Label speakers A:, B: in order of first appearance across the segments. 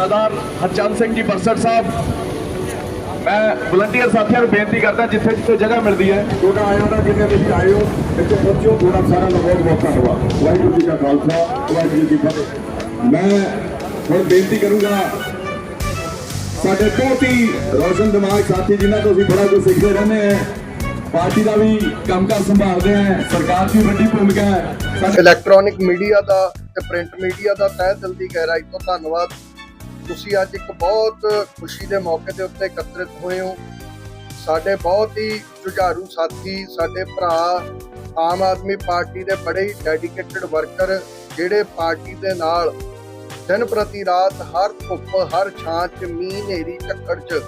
A: ਸਰਦਾਰ Harchand Singh ji burst ਸਾਹਿਬ ਮੈਂ volunteer ਸਾਥੀਆਂ ਨੂੰ ਬੇਨਤੀ ਕਰਦਾ ਜਿੱਥੇ ਜਿੱਥੇ ਜਗ੍ਹਾ ਮਿਲਦੀ ਹੈ।
B: ਤੁਹਾਡਾ ਆਇਆਂ ਦਾ ਜਿੰਨੇ ਤੁਸੀਂ ਆਏ ਹੋ ਇੱਥੇ ਪਹੁੰਚੋ ਤੁਹਾਡਾ ਸਾਰਿਆਂ ਦਾ ਬਹੁਤ ਬਹੁਤ ਧੰਨਵਾਦ। ਵਾਹਿਗੁਰੂ ਜੀ ਕਾ ਖਾਲਸਾ ਵਾਹਿਗੁਰੂ ਜੀ ਕੀ ਫਤਿਹ। ਮੈਂ ਹੁਣ ਬੇਨਤੀ ਕਰੂੰਗਾ ਸਾਡੇ ਬਹੁਤ ਹੀ ਰੋਸ਼ਨ ਦਿਮਾਗ ਸਾਥੀ ਜਿਨ੍ਹਾਂ ਤੋਂ ਅਸੀਂ ਬੜਾ ਕੁਝ ਸਿੱਖਦੇ ਰਹਿੰਦੇ ਹਾਂ ਪਾਰਟੀ ਦਾ ਵੀ ਕੰਮਕਾਰ ਸੰਭਾਲਦੇ ਹਾਂ ਸਰਕਾਰ ਦੀ ਵੱਡੀ ਭੂਮਿਕਾ ਹੈ।
C: ਇਲੈਕਟ੍ਰੋਨਿਕ ਮੀਡੀਆ ਦਾ ਤੇ ਪ੍ਰਿੰਟ ਮੀਡੀਆ ਦਾ ਤਹਿ ਦਿਲ ਦੀ ਗਹਿਰਾਈ ਤੋਂ ਧੰਨਵਾਦ। ਤੁਸੀਂ ਅੱਜ ਇੱਕ ਬਹੁਤ ਖੁਸ਼ੀ ਦੇ ਮੌਕੇ ਦੇ ਉੱਤੇ ਇਕੱਤਰਿਤ ਹੋਏ ਹੋ। ਸਾਡੇ ਬਹੁਤ ਹੀ ਜੁਝਾਰੂ ਸਾਥੀ, ਸਾਡੇ ਭਰਾ, ਆਮ ਆਦਮੀ ਪਾਰਟੀ ਦੇ ਬੜੇ ਹੀ ਡੈਡੀਕੇਟਿਡ ਵਰਕਰ ਜਿਹੜੇ ਪਾਰਟੀ ਦੇ ਨਾਲ ਦਿਨ ਪ੍ਰਤੀ ਰਾਤ ਹਰ ਧੁੱਪ, ਹਰ ਛਾਂ ਚ ਮੀਂਹ, ਹਨੇਰੀ, ਝੱਖੜ ਚ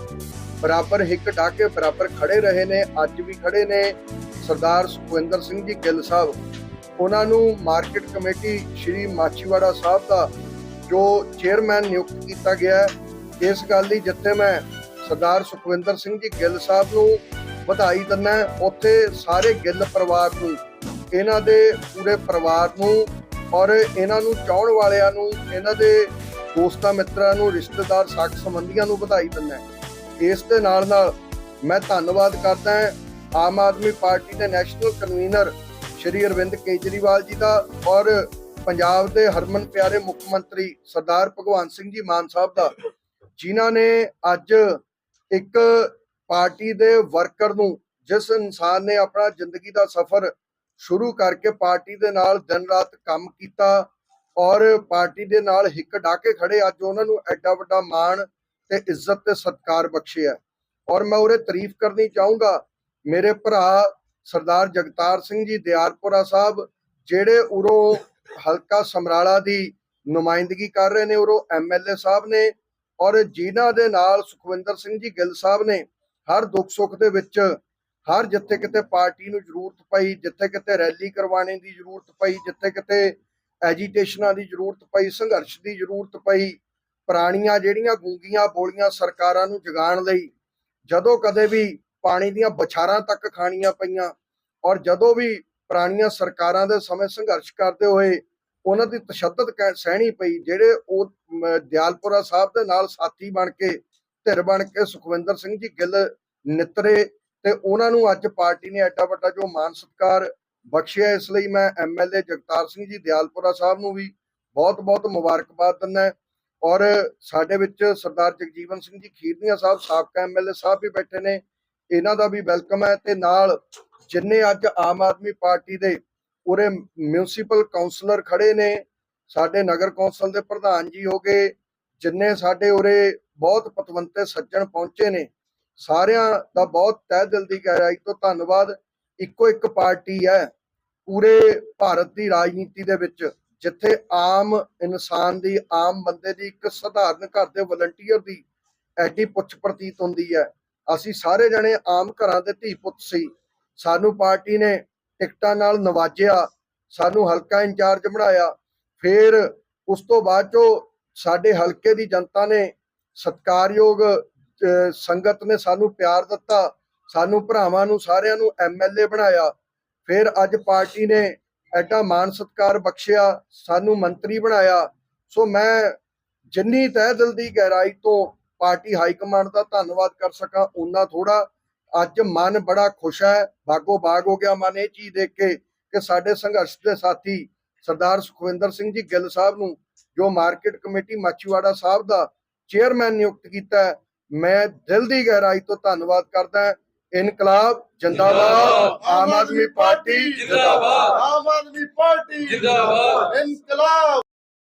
C: ਬਰਾਬਰ ਹਿੱਕ ਡਾਕੇ ਬਰਾਬਰ ਖੜੇ ਰਹੇ ਨੇ, ਅੱਜ ਵੀ ਖੜੇ ਨੇ ਸਰਦਾਰ ਸੁਖਵਿੰਦਰ ਸਿੰਘ ਜੀ ਗਿੱਲ ਸਾਹਿਬ। ਉਹਨਾਂ ਨੂੰ ਮਾਰਕੀਟ ਕਮੇਟੀ ਸ਼੍ਰੀ ਮਾਚੀਵਾੜਾ ਸਾਹਿਬ ਦਾ ਜੋ ਚੇਅਰਮੈਨ ਨਿਯੁਕਤ ਕੀਤਾ ਗਿਆ ਇਸ ਗੱਲ ਦੀ ਜਿੱਥੇ ਮੈਂ ਸਰਦਾਰ ਸੁਖਵਿੰਦਰ ਸਿੰਘ ਜੀ ਗਿੱਲ ਸਾਹਿਬ ਨੂੰ ਵਧਾਈ ਦਿੰਦਾ ਉੱਥੇ ਸਾਰੇ ਗਿੱਲ ਪਰਿਵਾਰ ਨੂੰ, ਇਹਨਾਂ ਦੇ ਪੂਰੇ ਪਰਿਵਾਰ ਨੂੰ ਔਰ ਇਹਨਾਂ ਨੂੰ ਚਾਹਣ ਵਾਲਿਆਂ ਨੂੰ, ਇਹਨਾਂ ਦੇ ਦੋਸਤਾਂ ਮਿੱਤਰਾਂ ਨੂੰ, ਰਿਸ਼ਤੇਦਾਰ ਸਾਕ ਸੰਬੰਧੀਆਂ ਨੂੰ ਵਧਾਈ ਦਿੰਦਾ ਇਸ ਦੇ ਨਾਲ ਨਾਲ ਮੈਂ ਧੰਨਵਾਦ ਕਰਦਾ ਆਮ ਆਦਮੀ ਪਾਰਟੀ ਦੇ ਨੈਸ਼ਨਲ ਕਨਵੀਨਰ ਸ਼੍ਰੀ ਅਰਵਿੰਦ ਕੇਜਰੀਵਾਲ ਜੀ ਦਾ ਔਰ ਪੰਜਾਬ ਦੇ ਹਰਮਨ ਪਿਆਰੇ ਮੁੱਖ ਮੰਤਰੀ ਸਰਦਾਰ ਭਗਵੰਤ ਸਿੰਘ ਜੀ ਮਾਨ ਸਾਹਿਬ ਦਾ, ਜਿਨ੍ਹਾਂ ਨੇ ਅੱਜ ਇੱਕ ਪਾਰਟੀ ਦੇ ਵਰਕਰ ਨੂੰ, ਜਿਸ ਇਨਸਾਨ ਨੇ ਆਪਣਾ ਜ਼ਿੰਦਗੀ ਦਾ ਸਫ਼ਰ ਸ਼ੁਰੂ ਕਰਕੇ ਪਾਰਟੀ ਦੇ ਨਾਲ ਦਿਨ ਰਾਤ ਕੰਮ ਕੀਤਾ ਔਰ ਪਾਰਟੀ ਦੇ ਨਾਲ ਹਿੱਕ ਡਾਕੇ ਖੜੇ, ਅੱਜ ਉਹਨਾਂ ਨੂੰ ਐਡਾ ਵੱਡਾ ਮਾਣ ਤੇ ਇੱਜ਼ਤ ਤੇ ਸਤਿਕਾਰ ਬਖਸ਼ਿਆ ਔਰ ਮੈਂ ਉਹਰੇ ਤਾਰੀਫ ਕਰਨੀ ਚਾਹੂੰਗਾ, ਮੇਰੇ ਭਰਾ ਸਰਦਾਰ ਜਗਤਾਰ ਸਿੰਘ ਜੀ ਦਿਆਰਪੁਰਾ ਸਾਹਿਬ, ਜਿਹੜੇ ਉਰੋਂ ਹਲਕਾ ਸਮਰਾਲਾ ਦੀ ਨੁਮਾਇੰਦਗੀ ਕਰ ਰਹੇ ਨੇ ਉਰੋਂ ਐਮਐਲਏ ਸਾਹਿਬ ਨੇ ਔਰ ਜਿਨ੍ਹਾਂ ਦੇ ਨਾਲ ਸੁਖਵਿੰਦਰ ਸਿੰਘ ਜੀ ਗਿੱਲ ਸਾਹਿਬ ਨੇ ਹਰ ਦੁੱਖ ਸੁੱਖ ਦੇ ਵਿੱਚ ਹਰ ਜਿੱਥੇ ਕਿਤੇ ਪਾਰਟੀ ਨੂੰ ਜ਼ਰੂਰਤ ਪਈ, ਜਿੱਥੇ ਕਿਤੇ ਰੈਲੀ ਕਰਵਾਉਣੇ ਦੀ ਜ਼ਰੂਰਤ ਪਈ, ਜਿੱਥੇ ਕਿਤੇ ਐਜੀਟੇਸ਼ਨਾਂ ਦੀ ਜ਼ਰੂਰਤ ਪਈ, ਸੰਘਰਸ਼ ਦੀ ਜ਼ਰੂਰਤ ਪਈ, ਪੁਰਾਣੀਆਂ ਜਿਹੜੀਆਂ ਗੂੰਗੀਆਂ ਬੋਲੀਆਂ ਸਰਕਾਰਾਂ ਨੂੰ ਜਗਾਉਣ ਲਈ, ਜਦੋਂ ਕਦੇ ਵੀ ਪਾਣੀ ਦੀਆਂ ਬਛਾਰਾਂ ਤੱਕ ਖਾਣੀਆਂ ਪਈਆਂ ਔਰ ਜਦੋਂ ਵੀ ਪੁਰਾਣੀਆਂ ਸਰਕਾਰਾਂ ਦੇ ਸਮੇਂ ਸੰਘਰਸ਼ ਕਰਦੇ ਹੋਏ ਉਹਨਾਂ ਦੀ ਤਸ਼ੱਦਦ ਕਹਿ- ਸਹਿਣੀ ਪਈ, ਜਿਹੜੇ ਉਹ ਦਿਆਲਪੁਰਾ ਸਾਹਿਬ ਦੇ ਨਾਲ ਸਾਥੀ ਬਣ ਕੇ, ਧਿਰ ਬਣ ਕੇ ਸੁਖਵਿੰਦਰ ਸਿੰਘ ਜੀ ਗਿੱਲ ਨਿਤਰੇ ਤੇ ਉਹਨਾਂ ਨੂੰ ਅੱਜ ਪਾਰਟੀ ਨੇ ਐਡਾ ਵੱਡਾ ਜੋ ਮਾਨ ਸਤਿਕਾਰ ਬਖਸ਼ਿਆ, ਇਸ ਲਈ ਮੈਂ ਐਮਐਲਏ ਜਗਤਾਰ ਸਿੰਘ ਜੀ ਦਿਆਲਪੁਰਾ ਸਾਹਿਬ ਨੂੰ ਵੀ ਬਹੁਤ-ਬਹੁਤ ਮੁਬਾਰਕਬਾਦ ਦਿੰਦਾ ਔਰ ਸਾਡੇ ਵਿੱਚ ਸਰਦਾਰ ਜਗਜੀਵਨ ਸਿੰਘ ਜੀ ਖੀਰਨੀਆ ਸਾਹਿਬ, ਸਾਬਕਾ ਐਮਐਲਏ ਸਾਹਿਬ ਵੀ ਬੈਠੇ ਨੇ, ਇਹਨਾਂ ਦਾ ਵੀ ਵੈਲਕਮ ਹੈ ਤੇ ਨਾਲ ਜਿੰਨੇ ਅੱਜ ਆਮ ਆਦਮੀ ਪਾਰਟੀ ਦੇ ਉਰੇ ਮਿਊਨਿਸਪਲ ਕਾਉਂਸਲਰ ਖੜੇ ਨੇ, ਸਾਡੇ ਨਗਰ ਕੌਂਸਲ ਦੇ ਪ੍ਰਧਾਨ ਜੀ ਹੋ ਗਏ, ਜਿੰਨੇ ਸਾਡੇ ਉਰੇ ਬਹੁਤ ਪਤਵੰਤੇ ਸੱਜਣ ਪਹੁੰਚੇ ਨੇ, ਸਾਰਿਆਂ ਦਾ ਬਹੁਤ ਤਹਿ ਦਿਲ ਦੀ ਗਹਿਰਾਈ ਤੋਂ ਧੰਨਵਾਦ, ਇੱਕੋ ਇੱਕ ਪਾਰਟੀ ਹੈ ਪੂਰੇ ਭਾਰਤ ਦੀ ਰਾਜਨੀਤੀ ਦੇ ਵਿੱਚ, ਜਿੱਥੇ ਆਮ ਇਨਸਾਨ ਦੀ, ਆਮ ਬੰਦੇ ਦੀ, ਇੱਕ ਸਧਾਰਨ ਘਰ ਦੇ ਵਲੰਟੀਅਰ ਦੀ ਐਡੀ ਪੁੱਛ ਪ੍ਰਤੀਤ ਹੁੰਦੀ ਹੈ। ਅਸੀਂ ਸਾਰੇ ਜਣੇ ਆਮ ਘਰਾਂ ਦੇ ਧੀ ਪੁੱਤ ਸੀ। ਸਾਨੂੰ ਪਾਰਟੀ ਨੇ ਟਿਕਟਾਂ ਨਾਲ ਨਵਾਜਿਆ, ਸਾਨੂੰ ਹਲਕਾ ਇੰਚਾਰਜ ਬਣਾਇਆ, ਫਿਰ ਉਸ ਤੋਂ ਬਾਅਦ ਚੋਂ ਸਾਡੇ ਹਲਕੇ ਦੀ ਜਨਤਾ ਨੇ ਸਤਕਾਰਯੋਗ ਸੰਗਤ ਨੇ ਸਾਨੂੰ ਪਿਆਰ ਦਿੱਤਾ, ਸਾਨੂੰ ਭਰਾਵਾਂ ਨੂੰ ਸਾਰਿਆਂ ਨੂੰ ਐਮਐਲਏ ਬਣਾਇਆ, ਫਿਰ ਅੱਜ ਪਾਰਟੀ ਨੇ ਐਡਾ ਮਾਨ ਸਤਕਾਰ ਬਖਸ਼ਿਆ, ਸਾਨੂੰ ਮੰਤਰੀ ਬਣਾਇਆ। ਸੋ ਮੈਂ ਜਿੰਨੀ ਤਹਿ ਦਿਲ ਦੀ ਗਹਿਰਾਈ ਤੋਂ ਪਾਰਟੀ ਹਾਈ ਕਮਾਂਡ ਦਾ ਧੰਨਵਾਦ ਕਰ ਸਕਾਂ ਉਨਾ ਥੋੜਾ ਅੱਜ ਮਨ ਬੜਾ ਖੁਸ਼ ਹੈ ਬਾਗੋ ਬਾਗ ਹੋ ਗਿਆ ਮਨ ਇਹ ਚੀਜ਼ ਦੇਖ ਕੇ ਕਿ ਸਾਡੇ ਸੰਘਰਸ਼ ਦੇ ਸਾਥੀ ਸਰਦਾਰ ਸੁਖਵਿੰਦਰ ਸਿੰਘ ਜੀ ਗਿੱਲ ਸਾਹਿਬ ਨੂੰ ਜੋ ਮਾਰਕੀਟ ਕਮੇਟੀ ਮਾਚੀਵਾੜਾ ਸਾਹਿਬ ਦਾ ਚੇਅਰਮੈਨ ਨਿਯੁਕਤ ਕੀਤਾ ਮੈਂ ਦਿਲ ਦੀ ਗਹਿਰਾਈ ਤੋਂ ਧੰਨਵਾਦ ਕਰਦਾ ਹਾਂ। ਇਨਕਲਾਬ ਜਿੰਦਾਬਾਦ ਆਮ ਆਦਮੀ ਪਾਰਟੀ
D: ਜਿੰਦਾਬਾਦ।
C: ਆਮ ਆਦਮੀ ਪਾਰਟੀ
D: ਜਿੰਦਾਬਾਦ।
C: ਇਨਕਲਾਬ।